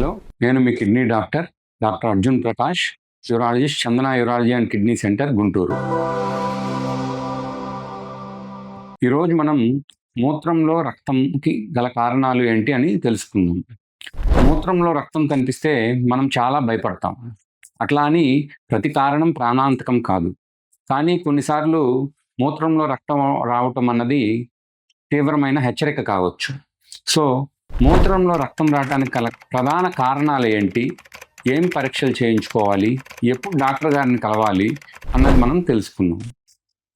Hello నేను మీ kidney doctor doctor Arjun Prakash urologist Chandana urology and kidney centre Guntur. ఈరోజు మనం మూత్రంలో రక్తంకి గల కారణాలు ఏంటి అని తెలుసుకుందాం. మూత్రంలో రక్తం కనిపిస్తే మనం చాలా భయపడతాం. అట్లా అని ప్రతి కారణం ప్రాణాంతకం కాదు. కానీ కొన్నిసార్లు మూత్రంలో రక్తం రావటం అన్నది తీవ్రమైన హెచ్చరిక కావచ్చు. సో మూత్రంలో రక్తం రావడానికి కల ప్రధాన కారణాలు ఏంటి? ఏం పరీక్షలు చేయించుకోవాలి? ఎప్పుడు డాక్టర్ గారిని కలవాలి? అన్నది మనం తెలుసుకుందాం.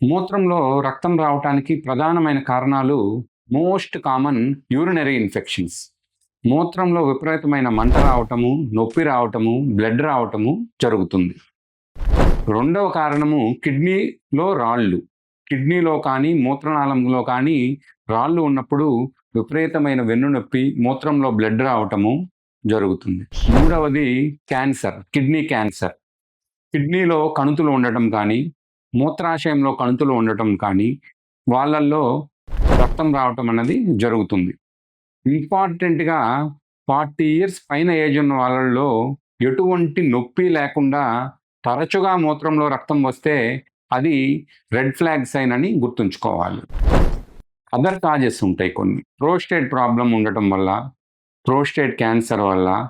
మూత్రంలో రక్తం రావటానికి ప్రధానమైన కారణాలు మోస్ట్ కామన్ యూరినరీ ఇన్ఫెక్షన్స్. మూత్రంలో విపరీతమైన మంట రావటము నొప్పి రావటము బ్లడ్ రావటము జరుగుతుంది. రెండవ కారణము కిడ్నీలో రాళ్ళు. కిడ్నీలో కానీ మూత్రనాళంలో కానీ రాళ్ళు ఉన్నప్పుడు విపరీతమైన వెన్నునొప్పి మూత్రంలో బ్లడ్ రావటము జరుగుతుంది. మూడవది క్యాన్సర్ కిడ్నీ క్యాన్సర్ కిడ్నీలో కణుతులు ఉండటం కానీ మూత్రాశయంలో కణుతులు ఉండటం కానీ వాళ్ళల్లో రక్తం రావటం అన్నది జరుగుతుంది. ఇంపార్టెంట్గా ఫార్టీ ఇయర్స్ పైన ఏజ్ ఉన్న వాళ్ళల్లో ఎటువంటి నొప్పి లేకుండా తరచుగా మూత్రంలో రక్తం వస్తే అది రెడ్ ఫ్లాగ్ సైన్ అని గుర్తుంచుకోవాలి. అదర్ కాజెస్ ఉంటాయి కొన్ని. ప్రోస్టేట్ ప్రాబ్లం ఉండటం వల్ల ప్రోస్టేట్ క్యాన్సర్ వల్ల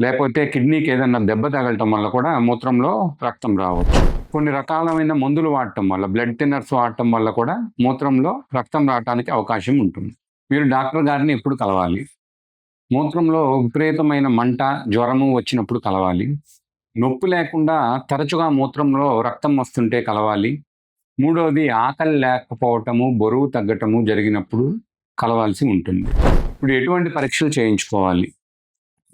లేకపోతే కిడ్నీకి ఏదైనా దెబ్బ తగలటం వల్ల కూడా మూత్రంలో రక్తం రావచ్చు. కొన్ని రకాలమైన మందులు వాడటం వల్ల బ్లడ్ థిన్నర్స్ వాడటం వల్ల కూడా మూత్రంలో రక్తం రావడానికి అవకాశం ఉంటుంది. మీరు డాక్టర్ గారిని ఎప్పుడు కలవాలి? మూత్రంలో విపరీతమైన మంట జ్వరము వచ్చినప్పుడు కలవాలి. నొప్పి లేకుండా తరచుగా మూత్రంలో రక్తం వస్తుంటే కలవాలి. మూడవది ఆకలి లేకపోవటము బరువు తగ్గటము జరిగినప్పుడు కలవాల్సి ఉంటుంది. ఇప్పుడు ఎటువంటి పరీక్షలు చేయించుకోవాలి?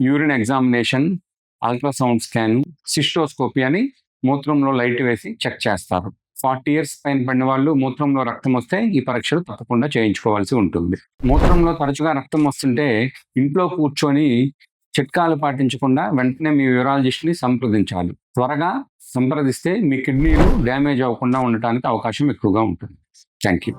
Urine examination ultrasound scan cystoscopy అని మూత్రంలో లైట్ వేసి చెక్ చేస్తారు. ఫార్టీ ఇయర్స్ పైన పడిన వాళ్ళు మూత్రంలో రక్తం వస్తే ఈ పరీక్షలు తప్పకుండా చేయించుకోవాల్సి ఉంటుంది. మూత్రంలో తరచుగా రక్తం వస్తుంటే ఇంట్లో కూర్చొని చిట్కాలు పాటించకుండా వెంటనే మీ యూరాలజిస్ట్ని సంప్రదించాలి. త్వరగా సంప్రదిస్తే మీ కిడ్నీలు డ్యామేజ్ అవ్వకుండా ఉండటానికి అవకాశం ఎక్కువగా ఉంటుంది. Thank you